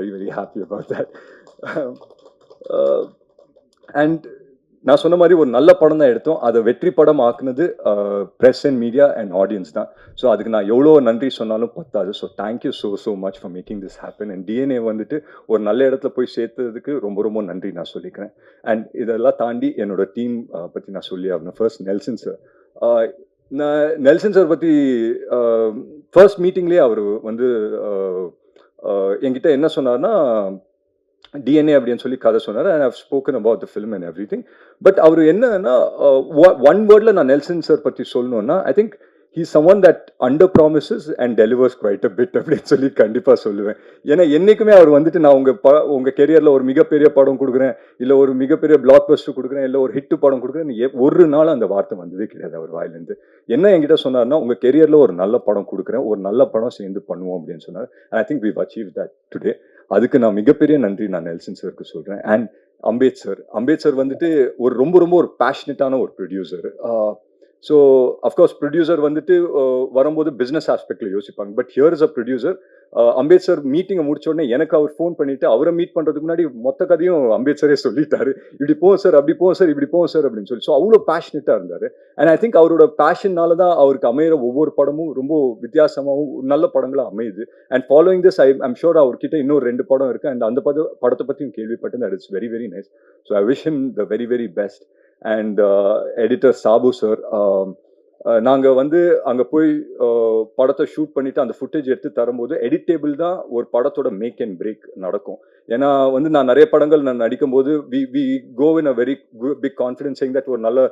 Very very happy about that and நான் சொன்ன மாதிரி ஒரு நல்ல படம் தான் எடுத்தோம். அதை வெற்றி படம் ஆக்குனது press and media and audience தான். ஸோ அதுக்கு நான் எவ்வளோ நன்றி சொன்னாலும் பத்தாது. So thank you so so much for making this happen and DNA வந்துட்டு ஒரு நல்ல இடத்துல போய் சேர்த்ததுக்கு ரொம்ப ரொம்ப நன்றி நான் சொல்லிக்கிறேன். அண்ட் இதெல்லாம் தாண்டி என்னோட டீம் uh, பற்றி நான் சொல்லி ஆகணும். ஃபர்ஸ்ட் நெல்சன் சார் நான் நெல்சன் சார் பற்றி ஃபர்ஸ்ட் மீட்டிங்லேயே அவர் வந்து uh, என்கிட்ட என்ன சொன்னார்னா டிஎன்ஏ அப்படின்னு சொல்லி கதை சொன்னார். And how spoken about the film and everything but அவர் என்னன்னா ஒன் வேர்டில் நான் நெல்சன் சார் பற்றி சொல்லணும்னா I think he someone that under promises and delivers quite a bit அப்படின்னு சொல்லி கண்டிப்பாக சொல்லுவேன். ஏன்னா என்றைக்குமே அவர் வந்துட்டு நான் உங்கள் ப உங்கள் கெரியரில் ஒரு மிகப்பெரிய படம் கொடுக்குறேன் இல்லை ஒரு மிகப்பெரிய பிளாக் பஸ்டர் கொடுக்குறேன் இல்லை ஒரு ஹிட்டு படம் கொடுக்குறேன் ஒரு நாள் அந்த வார்த்தை வந்ததே கிடையாது அவர் வாயிலேருந்து. என்ன என்கிட்ட சொன்னார்னா உங்கள் கெரியரில் ஒரு நல்ல படம் கொடுக்குறேன் ஒரு நல்ல படம் சேர்ந்து பண்ணுவோம் அப்படின்னு சொன்னார். I think we achieve that today அதுக்கு நான் மிகப்பெரிய நன்றி நான் நெல்சன் சருக்கு சொல்கிறேன் and Ambeth sir Ambeth sir வந்துட்டு ஒரு ரொம்ப ரொம்ப ஒரு பேஷனட்டான ஒரு ப்ரொடியூசர் ஸோ அஃப்கோர்ஸ் ப்ரொடியூசர் வந்துட்டு வரும்போது பிஸ்னஸ் ஆஸ்பெக்டில் யோசிப்பாங்க. But here is a producer Ambedkar மீட்டிங்கை முடிச்ச உடனே எனக்கு அவர் ஃபோன் பண்ணிட்டு அவரை மீட் பண்ணுறதுக்கு முன்னாடி மொத்த கதையும் அம்பேத்கரே சொல்லிட்டாரு. இப்படி போவோம் சார் அப்படி போவோம் சார் இப்படி போவோம் சார் அப்படின்னு சொல்லி. ஸோ அவ்வளோ பேஷனட்டாக இருந்தார். அண்ட் ஐ திங்க் அவரோட பேஷன்னால தான் அவருக்கு அமையிற ஒவ்வொரு படமும் ரொம்ப வித்தியாசமாகவும் நல்ல படங்களாக அமையுது. And following this I I'm sure அவர்கிட்ட இன்னும் ரெண்டு படம் இருக்குது அண்ட் அந்த பட படத்தை பற்றியும் கேள்விப்பட்டேன். That it's very very nice so I wish him the very very best and editor Sabu sir நாங்கள் வந்து அங்கே போய் uh, படத்தை ஷூட் பண்ணிட்டு அந்த ஃபுட்டேஜ் எடுத்து தரும்போது எடிட்டேபிள் தான் ஒரு படத்தோட மேக் அண்ட் பிரேக் நடக்கும். ஏன்னா வந்து நான் நிறைய படங்கள் நான் நடிக்கும்போது we we go in a very big confidence that ஒரு நல்ல